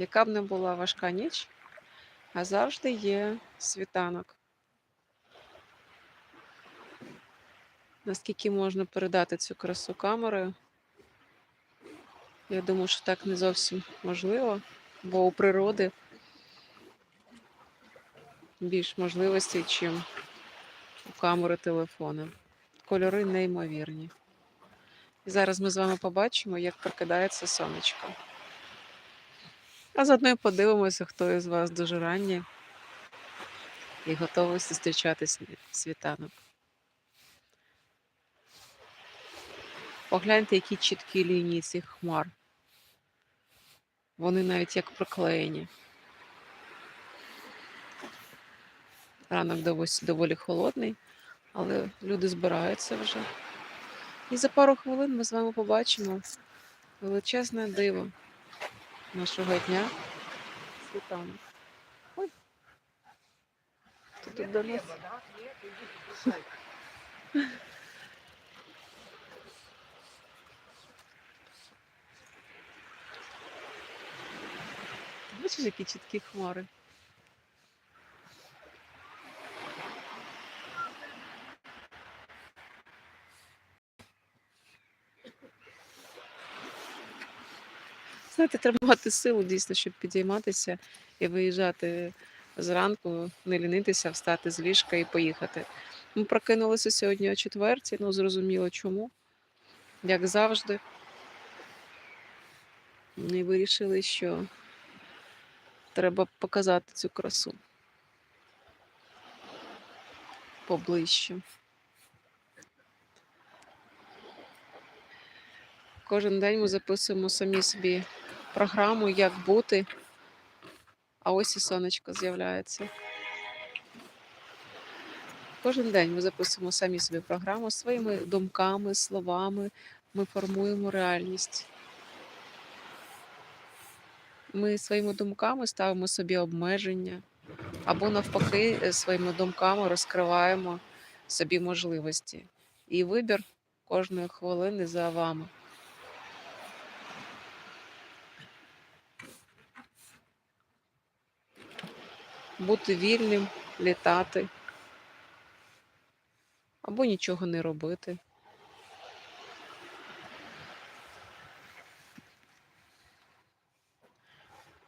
яка б не була важка ніч, а завжди є світанок. Наскільки можна передати цю красу камерою? Я думаю, що так не зовсім можливо, бо у природи більш можливостей, чим у камери телефона. Кольори неймовірні. І зараз ми з вами побачимо, як прокидається сонечко. А заодно і подивимося, хто із вас дуже ранній і готовий зустрічати сні- світанок. Погляньте, які чіткі лінії цих хмар. Вони навіть як приклеєні. Ранок доволі холодний, але люди збираються вже. І за пару хвилин ми з вами побачимо величезне диво нашого дня. Світанок. Ой. є. тут до нас? Бачиш, які чіткі хмари? Знаєте, треба мати силу дійсно, щоб підійматися і виїжджати зранку, не лінитися, встати з ліжка і поїхати. Ми прокинулися сьогодні о четвертій, ну зрозуміло чому, як завжди. І вирішили, що треба показати цю красу поближче. Кожен день ми записуємо самі собі програму, як бути. А ось і сонечко з'являється. Кожен день ми записуємо самі собі програму своїми думками, словами. Ми формуємо реальність. Ми своїми думками ставимо собі обмеження, або навпаки, своїми думками розкриваємо собі можливості. І вибір кожної хвилини за вами. Бути вільним, літати, або нічого не робити.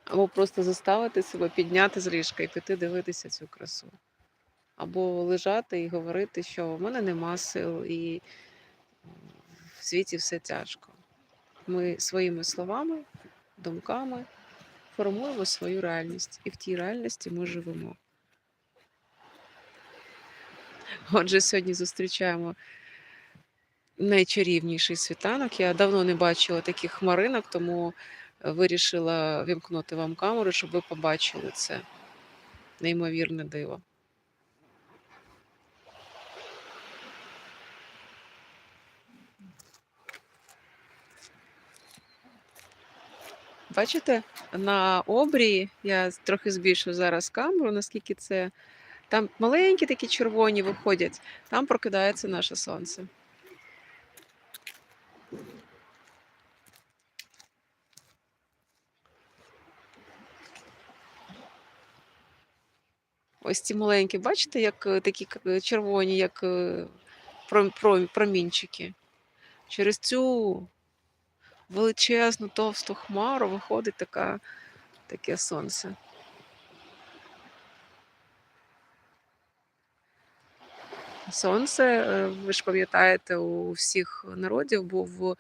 Або просто заставити себе підняти з ліжка і піти дивитися цю красу. Або лежати і говорити, що в мене нема сил і в світі все тяжко. Ми своїми словами, думками формуємо свою реальність, і в тій реальності ми живемо. Отже, сьогодні зустрічаємо найчарівніший світанок. Я давно не бачила таких хмаринок, тому вирішила вімкнути вам камеру, щоб ви побачили це неймовірне диво. Бачите, на обрії я трохи збільшу зараз камеру, наскільки це. Там маленькі такі червоні виходять, там прокидається наше сонце. Ось ці маленькі, бачите, як е, такі червоні, як е, пром- пром- промінчики. Через цю величезну товсту хмару виходить така, таке сонце. Сонце, е, ви ж пам'ятаєте, у всіх народів був е,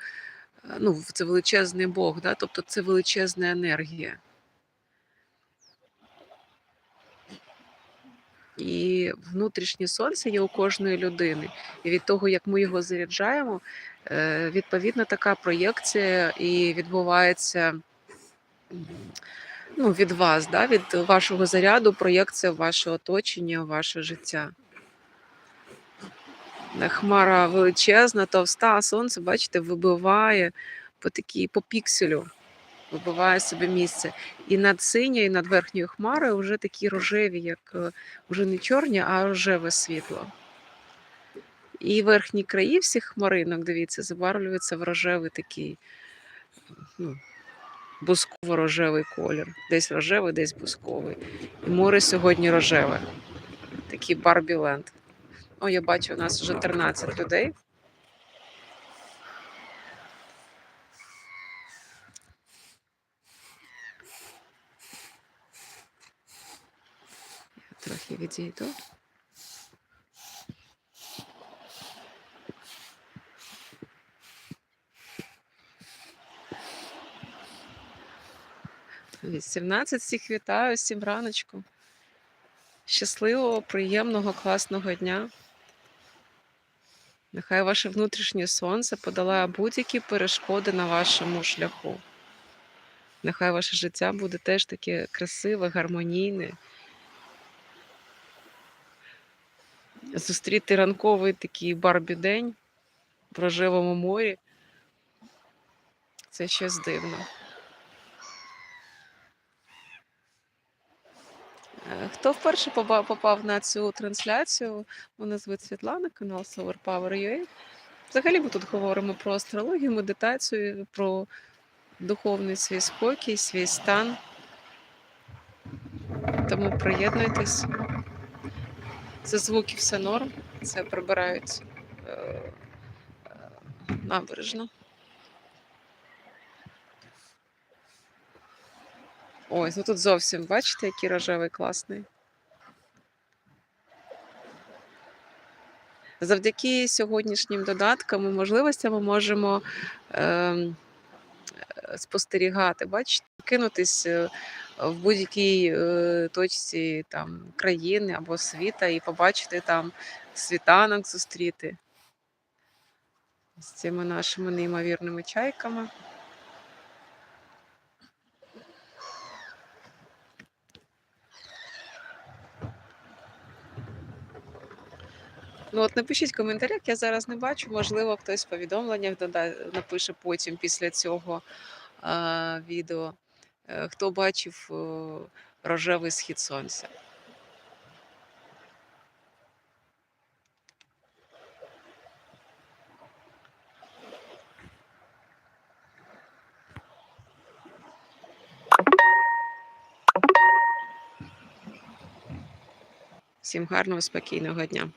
ну, це величезний Бог, да? тобто це величезна енергія. І внутрішнє сонце є у кожної людини. І від того, як ми його заряджаємо, е, відповідно така проєкція і відбувається ну, від вас, да? від вашого заряду, проєкція в ваше оточення, ваше життя. Е, Хмара величезна, товста, сонце, бачите, вибиває по такій, по пікселю, вибиває собі місце. І над синьою, і над верхньою хмарою вже такі рожеві, як е, вже не чорні, а рожеве світло. І верхні краї всіх хмаринок, дивіться, забарвлюються в рожевий такий ну, бусково-рожевий колір. Десь рожевий, десь бусковий. І море сьогодні рожеве. Такий Барбіленд. О, я бачу, у нас вже 13 людей. Трохи відійду. Від 17 всіх вітаю, всім раночку. Щасливого, приємного, класного дня. Нехай ваше внутрішнє сонце подолає будь-які перешкоди на вашому шляху. Нехай ваше життя буде теж таке красиве, гармонійне. Зустріти ранковий такий барбі день в рожевому морі. Це щось дивно. Е, Хто вперше попав на цю трансляцію? Мене звуть Світлана, канал Solar Power UA. Взагалі ми тут говоримо про астрологію, медитацію, про духовний свій спокій, свій стан. Тому приєднуйтесь. Це звуки, все норм. Це прибирають е, е, набережно. Ось, ну тут зовсім, бачите, який рожевий класний. Завдяки сьогоднішнім додаткам і можливостям ми можемо ем, е, спостерігати, бачите, кинутись е, в будь-якій е, точці там, країни або світа і побачити там світанок зустріти з цими нашими неймовірними чайками. Ну от напишіть в коментарях, я зараз не бачу. Можливо, хтось в повідомленнях напише потім після цього а, відео. Е, Хто бачив е, рожевий схід сонця? Всім гарного, спокійного дня.